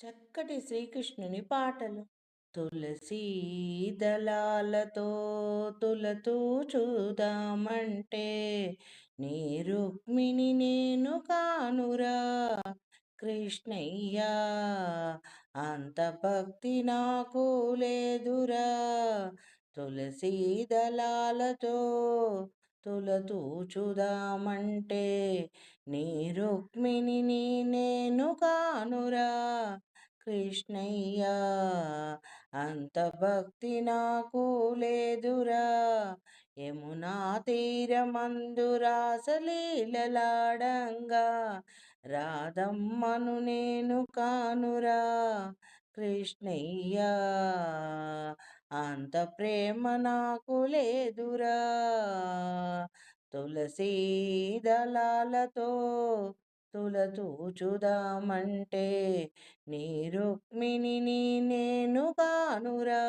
చక్కటి శ్రీకృష్ణుని పాటలు. తులసీ దళాలతో తులతూ చూదామంటే నీ రుక్మిణి నేను కానురా కృష్ణయ్యా అంత భక్తి నాకు లేదురా. తులసీ దళాలతో తులతూ చూదామంటే నీ రుక్మిణిని నేను కానురా కృష్ణయ్యా అంత భక్తి నాకు లేదురా. యమునా తీరమందు రాసలీలలాడంగా రాధమ్మను నేను కానురా. కృష్ణయ్యా అంత ప్రేమ నాకు లేదురా. తులసీ దళాలతో తులతూచుదామంటే నీ రుక్మిణిని నేను కానురా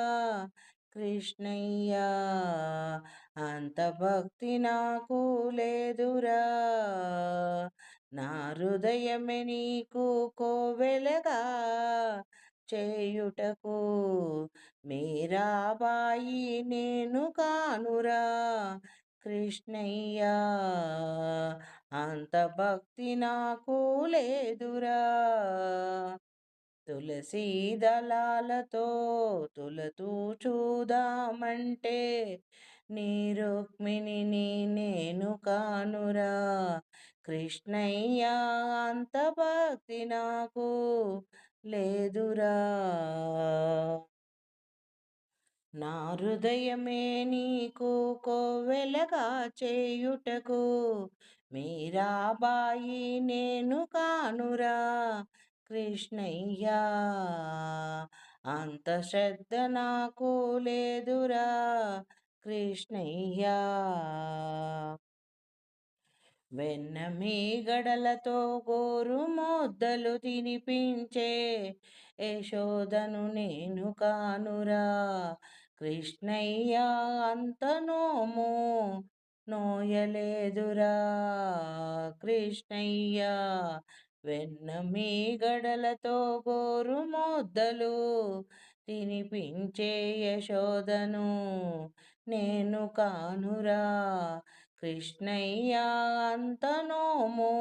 కృష్ణయ్యా అంత భక్తి నాకు లేదురా. నా హృదయమే నీకు కోవెలగా. చేయుటకు మీరాబాయి నేను కానురా. కృష్ణయ్యా అంత భక్తి నాకు లేదురా. తులసీ దళాలతో తులతూ చూదామంటే నీ రుక్మిణిని నేను కానురా. కృష్ణయ్య అంత భక్తి నాకు లేదురా. నా హృదయమే నీకు కోవెలగా చేయుటకు మీరాబాయి నేను కానురా కృష్ణయ్యా. అంత శ్రద్ధ నాకు లేదురా కృష్ణయ్యా. వెన్న గడలతో గోరు మొద్దలు తినిపించే యశోదను నేను కానురా కృష్ణయ్య. అంత నోము నోయలేదురా కృష్ణయ్య. వెన్న గడలతో గోరు ముద్దలు తినిపించే యశోదను నేను కానురా. కృష్ణయ్య అంత నోము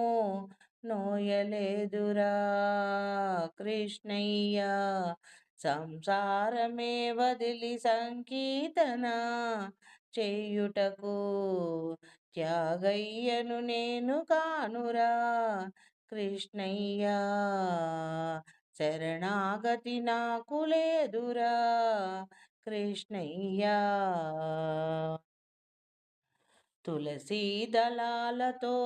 నోయలేదురా కృష్ణయ్య. సంసారమే వదిలి సంకీర్తన చేయుటకు త్యాగయ్యను నేను కానురా. కృష్ణయ్య శరణాగతి నాకు లేదురా. కృష్ణయ్యా తులసీ దళాలతో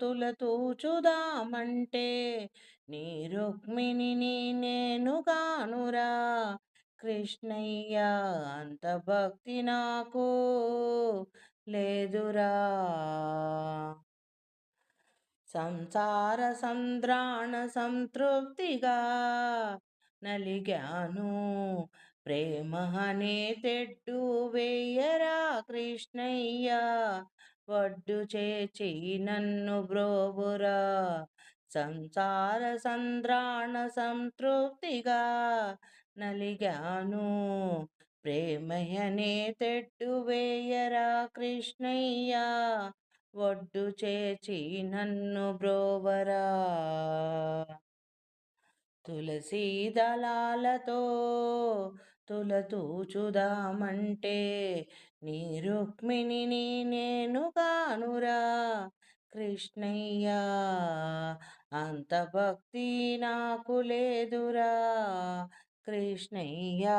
తులతూచుదామంటే నీ రుక్మిణిని నేను కానురా. కృష్ణయ్య అంత భక్తి నాకు లేదురా. సంసార సంద్రాణ సంతృప్తిగా నలిగాను. ప్రేమ అనే తెడ్డు వేయరా కృష్ణయ్య? వడ్డు చేచి నన్ను బ్రోబురా సంసార సంద్రాణ సంతృప్తిగా నలిగాను ప్రేమయనే తెడ్డు వేయరా కృష్ణయ్య. ఒడ్డు చేచి నన్ను బ్రోవరా. తులసీ దళాలతో తులతూచుదామంటే నీ రుక్మిణిని నేను కానురా. కృష్ణయ్యా అంత భక్తి నాకు లేదురా. కృష్ణయ్యా